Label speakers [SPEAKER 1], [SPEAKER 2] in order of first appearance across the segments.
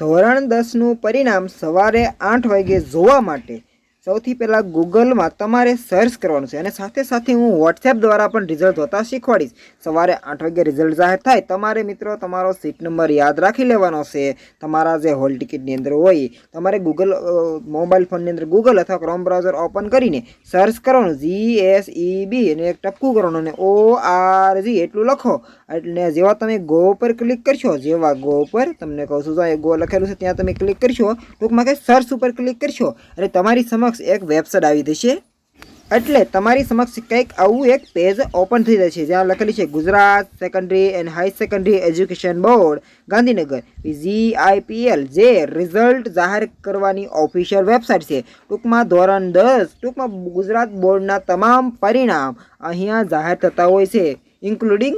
[SPEAKER 1] ધોરણ દસનું પરિણામ સવારે આઠ વાગે જોવા માટે સૌથી પહેલાં ગૂગલમાં તમારે સર્ચ કરવાનું છે અને સાથે સાથે હું વોટ્સએપ દ્વારા પણ રિઝલ્ટ હોતા શીખવાડીશ. સવારે આઠ વાગે રિઝલ્ટ જાહેર થાય, તમારે મિત્રો તમારો સીટ નંબર યાદ રાખી લેવાનો છે. તમારા જે હોલ ટિકિટની અંદર હોય, તમારે ગૂગલ મોબાઈલ ફોનની અંદર ગૂગલ અથવા ક્રોમ બ્રાઉઝર ઓપન કરીને સર્ચ કરવાનું જી એસ ઈ બી અને એક ટપકું કરવાનું અને ઓ આર જી એટલું લખો. એટલે જેવા તમે ગો પર ક્લિક કરશો, જેવા ગો પર, તમને કહું છું ગો લખેલું છે, ત્યાં તમે ક્લિક કરશો, ટૂંકમાં કે સર્ચ ઉપર ક્લિક કરશો. અને તમારી સમક્ષ એક વેબસાઇટ આવી જશે એટલે તમારી સમક્ષ કંઈક આવું એક પેજ ઓપન થઈ જશે જ્યાં લખેલી છે, Gujarat secondary and high secondary education board Gandhinagar. GIPL જે રિઝલ્ટ જાહેર કરવાની ઓફિશિયલ વેબસાઇટ છે. ટૂંકમાં ધોરણ દસ, ટૂંકમાં ગુજરાત બોર્ડના તમામ પરિણામ અહીંયા જાહેર થતા હોય છે ઇન્ક્લુડિંગ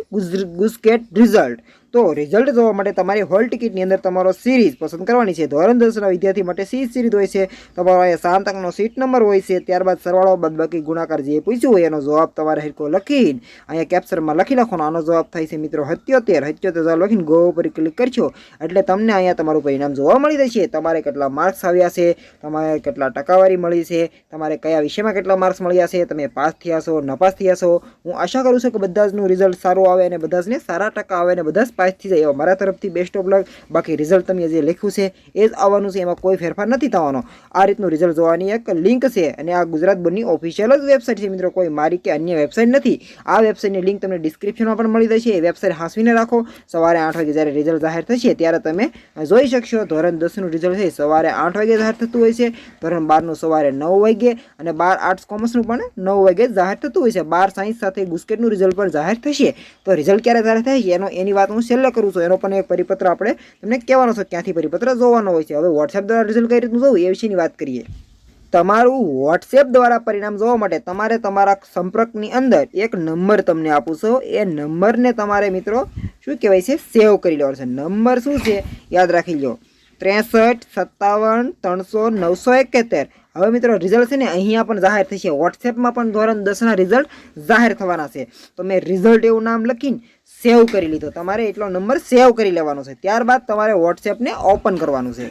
[SPEAKER 1] ગુસ્કેટ રિઝલ્ટ તો રિઝલ્ટ જોવા માટે તમારી હોલ ટિકિટની અંદર તમારો સિરીઝ પસંદ કરવાની છે. ધોરણ દસના વિદ્યાર્થી માટે સી સિરીઝ હોય છે. તમારો અહીંયા સાત અંકનો સીટ નંબર હોય છે. ત્યારબાદ સરવાળો બાદબાકી ગુણાકાર જે પૂછ્યું હોય એનો જવાબ તમારે હિરકો લખીને અહીંયા કેપ્ચરમાં લખી નાખવાનો. આનો જવાબ થાય છે મિત્રો સત્યોતેર. સત્યોતેર જવાબ લખીને ગો ઉપર ક્લિક કરશો એટલે તમને અહીંયા તમારું પરિણામ જોવા મળી જશે તમારે કેટલા માર્ક્સ આવ્યા છે? તમારે કેટલા ટકાવારી મળી છે? તમારે કયા વિષયમાં કેટલા માર્ક્સ મળ્યા છે? તમે પાસ થયા છો નપાસ થયા છો? હું આશા કરું છું કે બધા જનું રિઝલ્ટ સારું આવે અને બધા જને સારા ટકા આવે અને બધા જ પાસ થઈ જાય એવા મારા તરફથી બેસ્ટ ઓફ લક બાકી રિઝલ્ટ તમે જે લખ્યું છે, એ જ આવવાનું છે, એમાં કોઈ ફેરફાર નથી થવાનો. આ રીતનું રિઝલ્ટ જોવાની એક લિંક છે અને આ ગુજરાત બોર્ડની ઓફિશિયલ જ વેબસાઇટ છે મિત્રો. કોઈ મારી કે અન્ય વેબસાઇટ નથી. આ વેબસાઇટની લિંક તમને ડિસ્ક્રિપ્શનમાં પણ મળી જશે. એ વેબસાઇટ હાંસવીને રાખો. સવારે આઠ વાગે જ્યારે રિઝલ્ટ જાહેર થશે, ત્યારે તમે જોઈ શકશો. ધોરણ દસનું રિઝલ્ટ છે, સવારે આઠ વાગે જાહેર થતું હોય છે. ધોરણ બારનું સવારે નવ વાગે અને બાર આર્ટ્સ કોમર્સનું પણ નવ વાગે જાહેર થતું હોય છે. બાર સાયન્સ સાથે ગુસ્કેટનું રિઝલ્ટ પણ જાહેર થશે. તો રિઝલ્ટ ક્યારે જાહેર થાય એનો એની વાત હું છેલ્લે કરું છું. એનો પણ એક પરિપત્ર આપણે તમને કહેવાનો છે, ક્યાંથી પરિપત્ર જોવાનો હોય છે. હવે વોટ્સએપ દ્વારા રિઝલ્ટ કઈ રીતનું જોવું? એ વિશેની વાત કરીએ. તમારું વોટ્સએપ દ્વારા પરિણામ જોવા માટે તમારે તમારા સંપર્કની અંદર એક નંબર તમને આપું છું. એ નંબરને તમારે મિત્રો શું કહેવાય છે? સેવ કરી લેવાનો છે. નંબર શું છે? યાદ રાખી લો ત્રેસઠ, સત્તાવન, ત્રણસો, નવસો એકોતેર હવે મિત્રો રિઝલ્ટ છે ને અહીંયા પણ જાહેર થશે. વોટ્સએપમાં પણ ધોરણ દસના રિઝલ્ટ જાહેર થવાના છે. તો મેં રિઝલ્ટ એવું નામ લખીને સેવ કરી લીધો. તમારે એટલો નંબર સેવ કરી લેવાનો છે. ત્યારબાદ તમારે વોટ્સએપને ઓપન કરવાનું છે.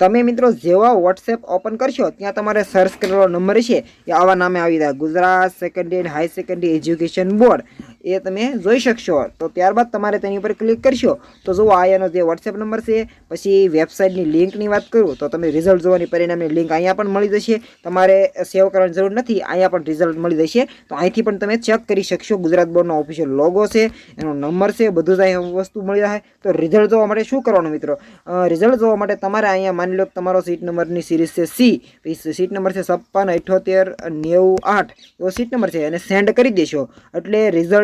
[SPEAKER 1] તમે મિત્રો જેવા વોટ્સએપ ઓપન કરશો, ત્યાં તમારે સર્ચ કરેલો નંબર છે. એ આવા નામે આવી જાય. Gujarat secondary high secondary education board એ તમે જોઈ શકશો. તો ત્યારબાદ તમારે તેની ઉપર ક્લિક કરશો. તો જુઓ, આ એનો જે વોટ્સએપ નંબર છે, પછી વેબસાઇટની લિંકની વાત કરું, તો તમે રિઝલ્ટ જોવાની પરિણામની લિંક અહીંયા પણ મળી જશે. તમારે સેવ કરવાની જરૂર નથી, અહીંયા પણ રિઝલ્ટ મળી જશે. તો અહીંથી પણ તમે ચેક કરી શકશો. ગુજરાત બોર્ડનો ઓફિશિયલ લોગો છે, એનો નંબર છે, બધું જ અહીંયા વસ્તુ મળી જાય તો રિઝલ્ટ જોવા માટે શું કરવાનું મિત્રો? રિઝલ્ટ જોવા માટે તમારે અહીંયા માની લો તમારો સીટ નંબરની સિરીઝ છે સી સીટ નંબર છે છપ્પન, અઠ્યોતેર, નેવું, આઠ, એવો સીટ નંબર છે, એને સેન્ડ કરી દેશો. એટલે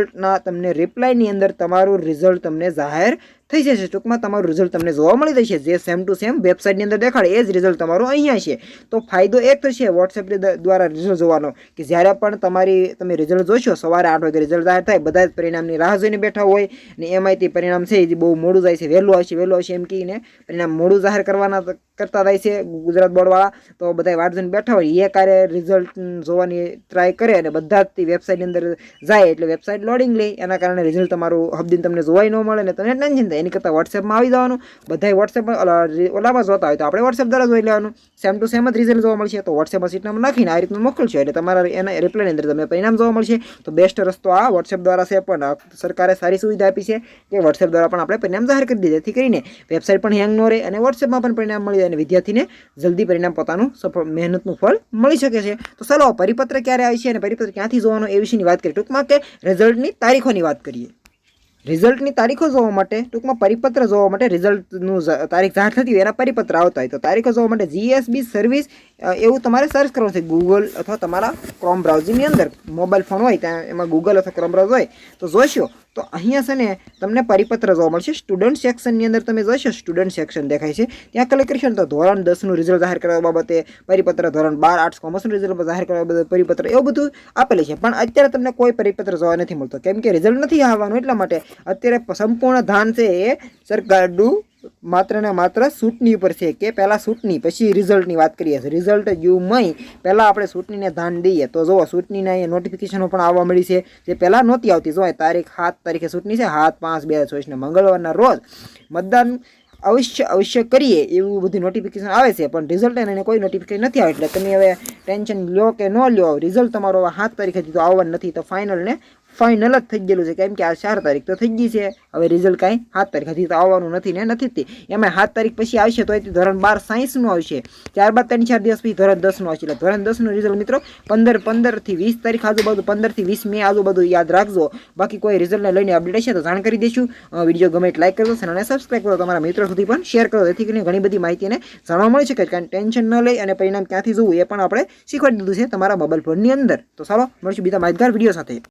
[SPEAKER 1] રિઝલ્ટના તમને રિપ્લાયની અંદર તમારું રિઝલ્ટ તમને જાહેર થઈ જશે. ટૂંકમાં તમારું રિઝલ્ટ તમને જોવા મળી જશે. જે સેમ ટુ સેમ વેબસાઇટની અંદર દેખાડે, એ જ રિઝલ્ટ તમારું અહીંયા છે. તો ફાયદો એક થશે વોટ્સએપ દ્વારા રિઝલ્ટ જોવાનો, કે જ્યારે પણ તમારી, તમે રિઝલ્ટ જોશો, સવારે આઠ વાગે રિઝલ્ટ જાહેર થાય, બધા જ પરિણામની રાહ જોઈને બેઠા હોય, ને એમાંયથી પરિણામ છે, એ બહુ મોડું જાય છે, વહેલું આવશે વહેલું આવશે એમ કહીને પરિણામ મોડું જાહેર કરવાના કરતા થાય છે ગુજરાત બોર્ડવાળા. તો બધા વાટ જોઈને બેઠા હોય, એ કાર્ય રિઝલ્ટ જોવાની ટ્રાય કરે અને બધા જ વેબસાઇટની અંદર જાય, એટલે વેબસાઇટ લોડિંગ લે, એના કારણે રિઝલ્ટ તમારું હબદીન તમને જોવાય ન મળે અને તમને ટેન્શન થાય. એની કરતાં વોટ્સએપમાં આવી જવાનું. બધા વોટ્સએપ ઓલામાં જોતા હોય તો આપણે વોટ્સએપ દ્વારા જોઈ લેવાનું. સેમ ટુ સેમ જ રિઝલ્ટ જોવા મળશે. તો વોટ્સએપમાં સીટ નંબર નાખીને આ રીતનું મોકલશો. એટલે તમારા એના રિપ્લાયની અંદર તમને પરિણામ જોવા મળશે. તો બેસ્ટ રસ્તો આ વોટ્સએપ દ્વારા છે, પણ સરકારે સારી સુવિધા આપી છે કે વોટ્સએપ દ્વારા પણ આપણે પરિણામ જાહેર કરી દીધે. જેથી કરીને વેબસાઇટ પણ હેંગ ન રહે અને વોટ્સએપમાં પણ પરિણામ મળી જાય અને વિદ્યાર્થીને જલ્દી પરિણામ પોતાનું સફળ, મહેનતનું ફળ મળી શકે છે. તો ચાલો, પરિપત્ર ક્યારે આવે છે અને પરિપત્ર ક્યાંથી જોવાનો એ વિશેની વાત કરીએ ટૂંકમાં કે રિઝલ્ટની તારીખોની વાત કરીએ. રિઝલ્ટની તારીખો જોવા માટે, ટૂંકમાં પરિપત્ર જોવા માટે રિઝલ્ટનું તારીખ જાહેર થતી હોય એના પરિપત્ર આવતા હોય. તો તારીખો જોવા માટે જીએસબી સર્વિસ એવું તમારે સર્ચ કરવું છે. ગૂગલ અથવા તમારા ક્રોમ બ્રાઉઝિંગની અંદર. મોબાઈલ ફોન હોય ત્યાં એમાં ગૂગલ અથવા ક્રોમ બ્રાઉઝ હોય. તો જોશો તો અહીંયા છે ને તમને પરિપત્ર જોવા મળશે. સ્ટુડન્ટ સેક્શનની અંદર તમે જોશો સ્ટુડન્ટ સેક્શન દેખાય છે. ત્યાં ક્લિક કરશો ને તો ધોરણ દસનું રિઝલ્ટ જાહેર કરવા બાબતે પરિપત્ર, ધોરણ બાર આર્ટ્સ કોમર્સનું રિઝલ્ટ જાહેર કરવા બાબતે પરિપત્ર એવું બધું આપેલું છે. પણ અત્યારે તમને કોઈ પરિપત્ર જોવા નથી મળતો. કેમ કે રિઝલ્ટ નથી આવવાનું, એટલા માટે અત્યારે સંપૂર્ણ ધાન છે એ સરકારનું માત્ર ને માત્ર સૂટની ઉપર છે કે પહેલાં સૂટની, પછી રિઝલ્ટની વાત કરીએ છીએ રિઝલ્ટ યુ મય, પહેલાં આપણે સૂટનીને ધ્યાન દઈએ તો જુઓ, સૂટનીના અહીંયા નોટિફિકેશનો પણ આવવા મળી છે. જે પહેલાં નહોતી આવતી જો તારીખ સાત તારીખે સૂટની છે, સાત પાંચ બે હજાર ચોવીસને મંગળવારના રોજ મતદાન અવશ્ય અવશ્ય કરીએ એવું બધું નોટિફિકેશન આવે છે, પણ રિઝલ્ટ એને કોઈ નોટિફિકેશન નથી આવે, એટલે તમે હવે ટેન્શન લો કે ન લો રિઝલ્ટ તમારો સાત તારીખે તો આવવાનું નથી, તો ફાઇનલ ને ફાઇનલ જ થઈ ગયેલું છે, કેમ કે આ ચાર તારીખ તો થઈ ગઈ છે. હવે રિઝલ્ટ કાંઈ સાત તારીખથી તો આવવાનું નથી ને, નથી તે. એમાં સાત તારીખ પછી આવશે તો એથી ધોરણ બાર સાયન્સનું આવશે. ત્યારબાદ ત્રણ ચાર દિવસ પછી ધોરણ દસનું આવશે. એટલે ધોરણ દસનું રિઝલ્ટ મિત્રો પંદર પંદરથી વીસ તારીખ આજુબાજુ પંદરથી વીસ મે આજુબાજુ યાદ રાખજો. બાકી કોઈ રિઝલ્ટને લઈને અપડેટ હશે તો જાણ કરી દઈશું વીડિયો ગમે લાઇક કરજો અને સબસ્ક્રાઈબ કરો, તમારા મિત્રો સુધી પણ શેર કરો. જેથી કરીને ઘણી બધી માહિતીને જાણવા મળી શકે કારણ ટેન્શન ન લઈ અને પરિણામ ક્યાંથી જોવું એ પણ આપણે શીખવાડી દીધું છે તમારા મોબાઈલ ફોનની અંદર. તો ચાલો, મળશું બીજા માહિતગાર વીડિયો સાથે.